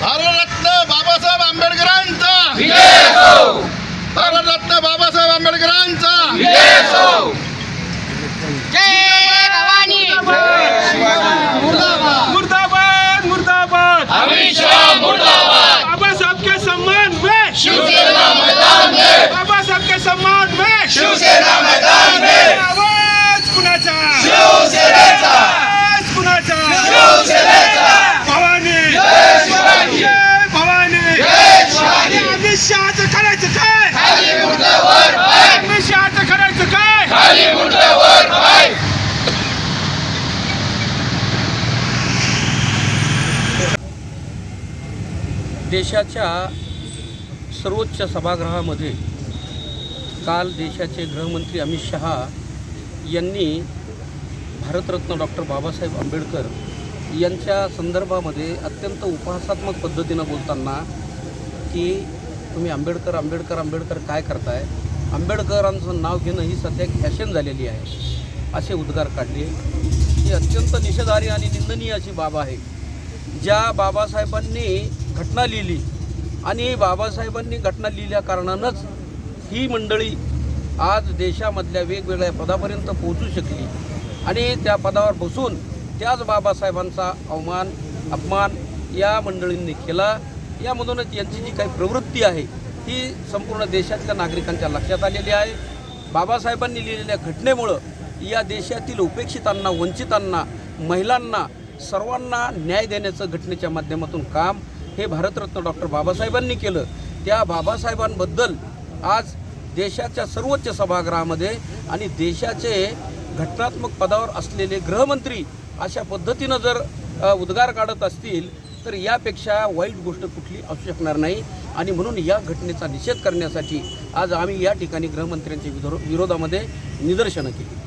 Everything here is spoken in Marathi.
भारतरत्न बाबासाहेब आंबेडकरांचा. भारतरत्न बाबासाहेब आंबेडकरांचा. देशाच्या सर्वोच्च सभागृहामध्ये काल देशाचे गृहमंत्री अमित शहा यांनी भारतरत्न डॉक्टर बाबासाहेब आंबेडकर यांच्या संदर्भामध्ये अत्यंत उपहासात्मक पद्धतीनं बोलताना की तुम्ही आंबेडकर आंबेडकर आंबेडकर काय करताय? आंबेडकरांचं नाव घेणं ही सध्या एक फॅशन झालेली आहे असे उद्गार काढले. ही अत्यंत निषेधारी आणि निंदनीय अशी बाब आहे. ज्या बाबासाहेबांनी घटना लिहिली. आणि बाबासाहेबांनी घटना लिहिल्या कारणानंच ही मंडळी आज देशामधल्या वेगवेगळ्या पदापर्यंत पोहोचू शकली. आणि त्या पदावर बसून त्याच बाबासाहेबांचा अवमान अपमान या मंडळींनी केला. यामधूनच यांची जी काही प्रवृत्ती आहे ही संपूर्ण देशातल्या नागरिकांच्या लक्षात आलेली आहे. बाबासाहेबांनी लिहिलेल्या घटनेमुळं या देशातील उपेक्षितांना वंचितांना महिलांना सर्वांना न्याय देण्याचं घटनेच्या माध्यमातून काम हे भारतरत्न डॉक्टर बाबासाहेबांनी केलं. त्या बाबासाहेबांबद्दल आज देशाच्या सर्वोच्च सभागृहामध्ये आणि देशाचे घटनात्मक पदावर असलेले गृहमंत्री अशा पद्धतीनं जर उद्गार काढत असतील तर यापेक्षा वाईट गोष्ट कुठली असू शकणार नाही. आणि म्हणून या घटनेचा निषेध करण्यासाठी आज आम्ही या ठिकाणी गृहमंत्र्यांच्या विरो विरोधामध्ये निदर्शनं केली.